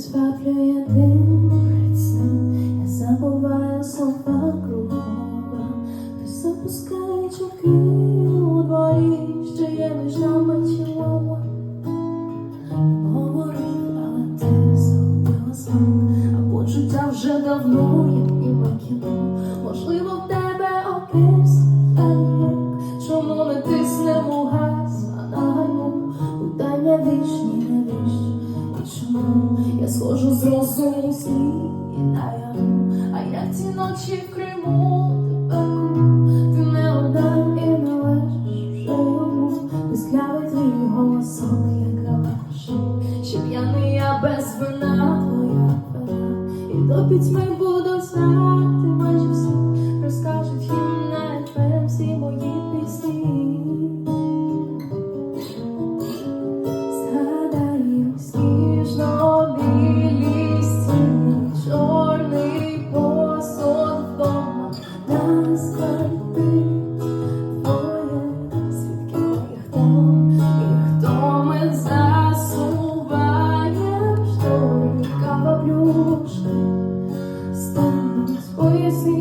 зваблює дим я забуваю слова кругом, ти запускає чуки у дворі, що є між нами чолова. Говорив, але ти загубила смак, а почуття вже давно, як ніби кіно. Можливо, в тебе опис, а ніяк. Чому не тиснемо газ, а на гальму питання вічні, і я схожу з розуму наяву, а як ці ночі в Криму кому ти не одна і належиш вже йому, Пісклявий твій голосок, як калаш, Ще п'яний я без вина, твоя вина, і до пітьми буду знати майже всі, розкажуть їм на всі мої пісні. Скарби твоє, звідки і хто, і хто ми засуваєм? Штори, кава плюшки стануть, поясні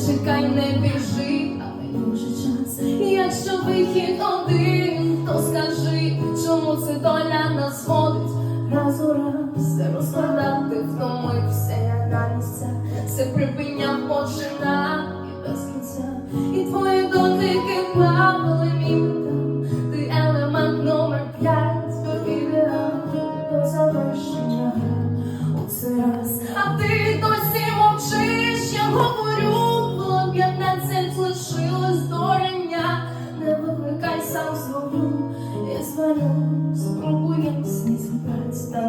Ти зачекай, не біжи, а мені вже час. Якщо вихід один, то скажи, чому це доля нас водить? Раз у раз все розкладати, втомився я на місця, все припиняв починав і без кінця, і плавали спробуємо сніс та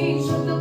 each of the